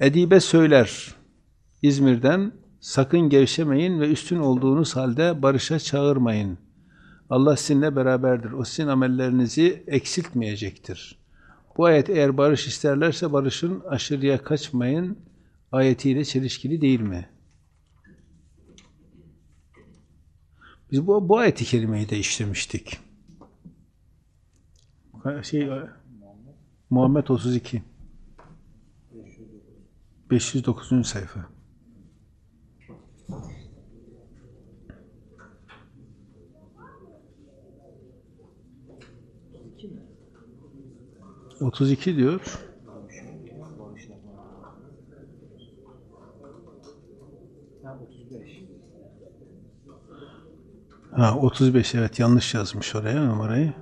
Edibe söyler İzmir'den sakın gevşemeyin ve üstün olduğunuz halde barışa çağırmayın. Allah sizinle beraberdir. O sizin amellerinizi eksiltmeyecektir. Bu ayet eğer barış isterlerse barışın aşırıya kaçmayın ayetiyle çelişkili değil mi? Biz bu, bu ayeti kerimeyi de işlemiştik. Şey, Muhammed 32 509. sayfa. Otuz iki diyor. Ha 35 evet yanlış yazmış oraya numarayı.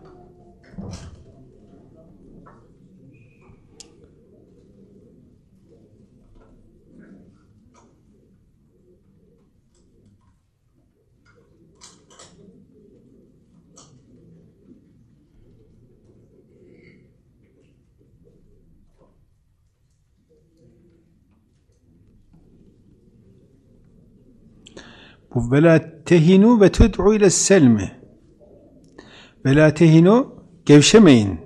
Ve la tehinu ve tud'u ile selmi. Ve la tehinu gevşemeyin.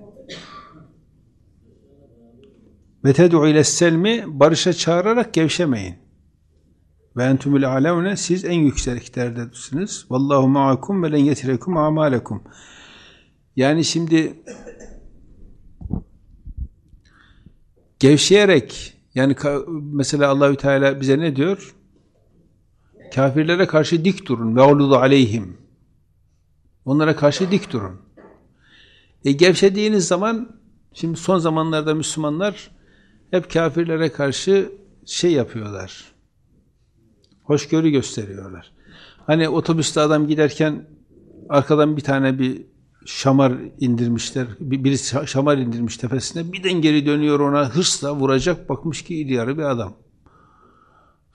Ve ted'u ile selmi barışa çağırarak gevşemeyin. Ve entumul alemune siz en yükseklerdesiniz. Vallahu ma'akum ve len yetirekum amalekum. Yani şimdi gevşeyerek yani mesela Allahü Teala bize ne diyor? Kafirlere karşı dik durun. Ve uludu aleyhim. Onlara karşı dik durun. E gevşediğiniz zaman şimdi son zamanlarda Müslümanlar hep kafirlere karşı şey yapıyorlar. Hoşgörü gösteriyorlar. Hani otobüste adam giderken arkadan bir tane bir şamar indirmişler. Bir, birisi şamar indirmiş tepesine. Birden geri dönüyor ona hırsla vuracak. Bakmış ki iri bir adam.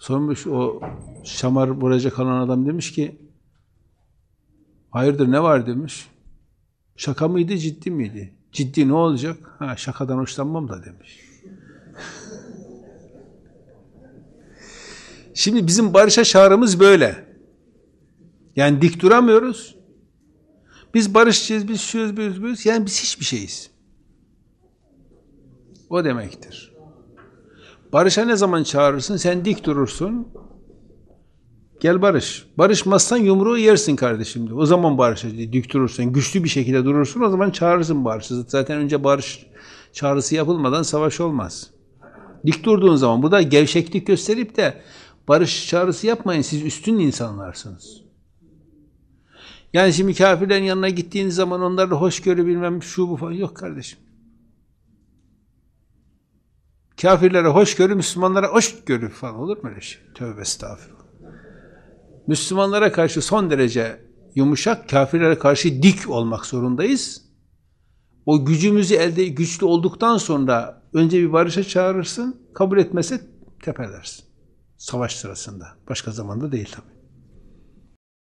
Sormuş o şamar vuracak olan adam demiş ki hayırdır ne var demiş. Şaka mıydı ciddi miydi? Ciddi ne olacak? Ha şakadan hoşlanmam da demiş. Şimdi bizim barışa çağrımız böyle. Yani dik duramıyoruz. Biz barışçıyız, biz şuyuz, biz buyuz. Yani biz hiçbir şeyiz. O demektir. Barış'a ne zaman çağırırsın? Sen dik durursun. Gel barış. Barışmazsan yumruğu yersin kardeşim. O zaman barışa dik durursun. Güçlü bir şekilde durursun. O zaman çağırırsın barışı. Zaten önce barış çağrısı yapılmadan savaş olmaz. Dik durduğun zaman burada gevşeklik gösterip de barış çağrısı yapmayın. Siz üstün insanlarsınız. Yani şimdi kafirlerin yanına gittiğiniz zaman onlarla hoşgörü bilmem şu bu falan yok kardeşim. Kafirlere hoşgörü, Müslümanlara hoşgörü falan olur mu öyle şey? Tövbe estağfurullah. Müslümanlara karşı son derece yumuşak, kafirlere karşı dik olmak zorundayız. O gücümüzü elde güçlü olduktan sonra önce bir barışa çağırırsın, kabul etmese tepelersin. Savaş sırasında. Başka zamanda değil tabii.